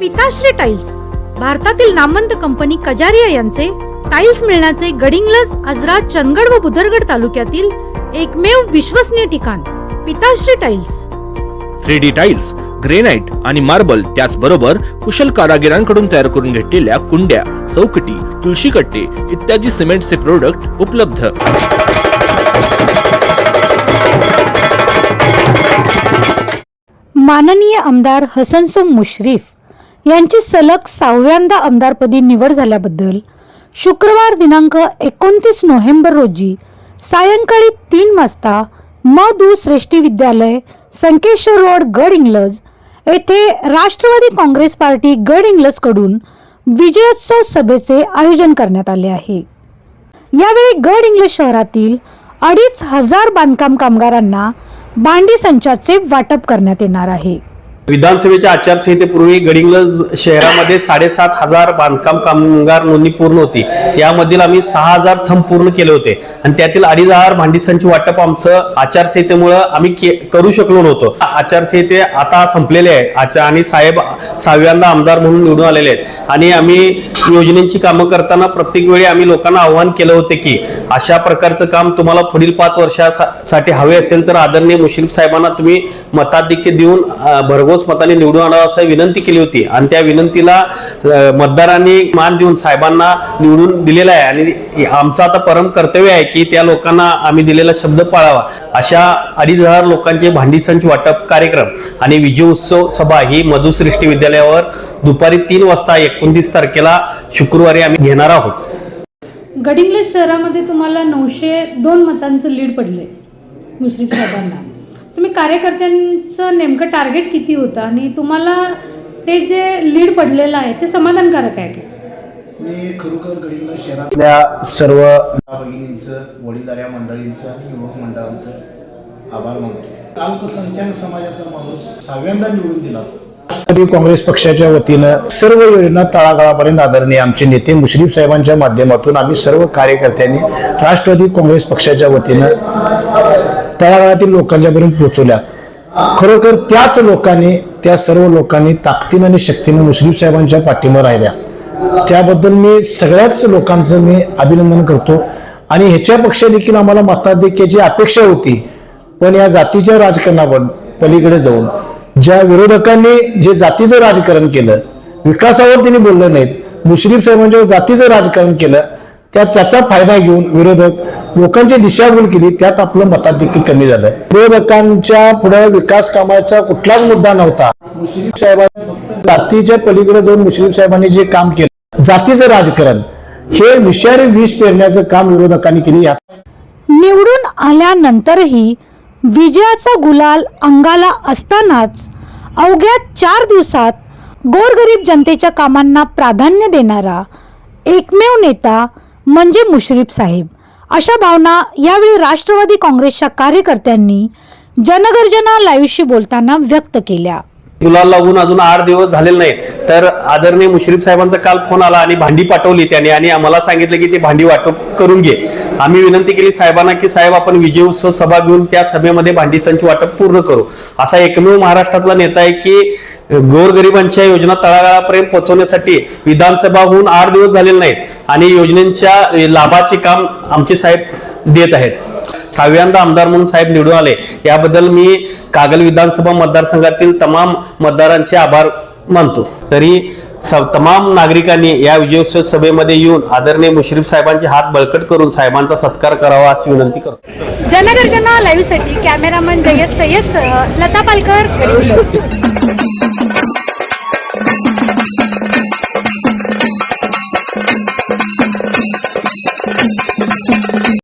पिताश्री टाइल्स भारतातील नामवंत कंपनी कजारिया यांचे टाइल्स मिळण्याचे गडिंग्लज आजरा चंदगड व बुदरगड तालुक्यातील एकमेव विश्वसनीय ठिकाण Pitashri tiles three D tiles granite आणि मार्बल त्याचबरोबर कुशल कारागिरांकडून तयार करून घेतलेल्या कुंड्या चौकटी तुळशी कट्टे इत्यादी सिमेंटचे प्रोडक्ट उपलब्ध. माननीय आमदार हसनसुम मुश्रीफ यांची सलग सहाव्यांदा आमदारपदी निवड झाल्याबद्दल शुक्रवार दिनांक एकोणतीस नोव्हेंबर रोजी सायंकाळी तीन वाजता म दू श्रेष्ठी विद्यालय संकेश्वर रोड गड इंग्लज येथे राष्ट्रवादी काँग्रेस पार्टी गड इंग्लजकडून विजयोत्सव सभेचे आयोजन करण्यात आले आहे. यावेळी गड इंग्लज शहरातील अडीच हजार बांधकाम कामगारांना भांडी संचाचे वाटप करण्यात येणार आहे. विधानसभेच्या आचारसंहितेपूर्वी गडिंग्लज शहरामध्ये साडेसात हजार बांधकाम कामगार नोंदणी पूर्ण होती. यामधील आम्ही सहा हजार थंब पूर्ण केले होते. आणि त्यातील अडीच हजार भांडीसांची वाटप आमचं आचारसंहितेमुळं आम्ही के- करू शकलो नव्हतो. आचारसंहिते आता संपलेले आहे आचार आणि साहेब सहाव्यांदा आमदार म्हणून निवडून आलेले आहेत. आणि आम्ही योजनेची कामं करताना प्रत्येक वेळी आम्ही लोकांना आव्हान केलं होते की अशा प्रकारचं काम तुम्हाला पुढील पाच वर्षासाठी हवे असेल तर आदरणीय मुश्रीफ साहेबांना तुम्ही मताधिक्य देऊन भरघोस भरघोस मताने निवडून आणावं असं विनंती केली होती. आणि त्या विनंतीला मतदारांनी मान देऊन साहेबांना निवडून दिलेला आहे. आणि आमचं आता परम कर्तव्य आहे की त्या लोकांना आम्ही दिलेला शब्द पाळावा. अशा अडीच हजार लोकांचे भांडी संच वाटप कार्यक्रम आणि विजय उत्सव सभा ही मधुसृष्टी विद्यालयावर दुपारी तीन वाजता एकोणतीस तारखेला शुक्रवारी आम्ही घेणार आहोत. गडिंग्लज शहरामध्ये तुम्हाला नऊशे दोन मतांचं लीड पडले मुश्रीफ साहेबांना. कार्यकर्त्यांचं नेमकं टार्गेट किती होतं? आणि तुम्हाला ते जे लीड पडलेलं आहे ते समाधानकारक आहे का? मी खरोखर शहरातल्या सर्व भगिनींचं वडीलधाऱ्या मंडळींचं आणि युवक मंडळांचं आभार मानतो. अल्पसंख्याक समाजाचा माणूस सहाव्यांदा निवडून दिला. राष्ट्रवादी काँग्रेस पक्षाच्या वतीनं सर्व योजना तळागाळापर्यंत आदरणीय आमचे नेते मुश्रीफ साहेबांच्या माध्यमातून आम्ही सर्व कार्यकर्त्यांनी राष्ट्रवादी काँग्रेस पक्षाच्या वतीनं तळागाळातील लोकांच्यापर्यंत पोहोचवल्या खरोखर त्याच लोकांनी त्या सर्व लोकांनी ताकदीनं आणि शक्तीनं मुश्रीफ साहेबांच्या पाठीवर राहिल्या. त्याबद्दल मी सगळ्याच लोकांचं मी अभिनंदन करतो. आणि ह्याच्यापेक्षा देखील आम्हाला मताधिक्याची अपेक्षा होती. पण या जातीच्या राजकारणावर पलीकडे जाऊन ज्या विरोधकांनी जे जातीचं राजकारण केलं विकासावर त्यांनी बोललं नाहीत. मुश्रीफ साहेबांच्या जातीचं राजकारण केलं त्या त्याचा फायदा घेऊन विरोधक लोकांची दिशाभूल केली त्यात आपलं मताधिक्य कमी झालंय. विरोधकांच्या पुढे विकास कामाचा कुठलाच मुद्दा नव्हता. मुश्रीफ साहेबांनी जातीच्या पलीकडे जाऊन मुश्रीफ साहेबांनी जे काम केलं जातीचं राजकारण हे विषारी विष पेरण्याचं काम विरोधकांनी केली. यात निवडून आल्यानंतरही विजयाचा गुलाल अंगाला असतानाच अवघ्या चार दिवसात गोरगरीब जनतेच्या कामांना प्राधान्य देणारा एकमेव नेता म्हणजे मुश्रीफ साहेब. अशा भावना यावेळी राष्ट्रवादी काँग्रेसच्या कार्यकर्त्यांनी जनगर्जना लाईव्हशी बोलताना व्यक्त केल्या. गुलाल लागून अजून आठ दिवस झालेले नाहीत. तर आदरणीय मुश्रीफ साहेबांचा काल फोन आला आणि भांडी पाठवली त्याने आणि आम्हाला सांगितलं की ते भांडी वाटप करून घे. आम्ही विनंती केली साहेबांना की साहेब आपण विजय उत्सव सभा घेऊन त्या सभेमध्ये भांडी संच वाटप पूर्ण करू. असा एकमेव महाराष्ट्रातला नेता आहे की गोरगरिबांच्या योजना तळागाळापर्यंत पोहोचवण्यासाठी विधानसभा होऊन आठ दिवस झालेले नाहीत आणि योजनेच्या लाभाचे काम आमचे साहेब देत आहेत. सहाव्यांदा आमदार म्हणून साहेब निवडून आले. याबद्दल मी कागल विधानसभा मतदारसंघातील तमाम मतदारांचे आभार मानतो. तरी स- तमाम नागरिकांनी या विजयोत्सव सभेमध्ये येऊन आदरणीय मुश्रीफ साहेबांचे हात बळकट करून साहेबांचा सत्कार करावा अशी विनंती करतो. जनगर्जना लाईव्हसाठी कॅमेरामन जयद सय्यद लता पालकर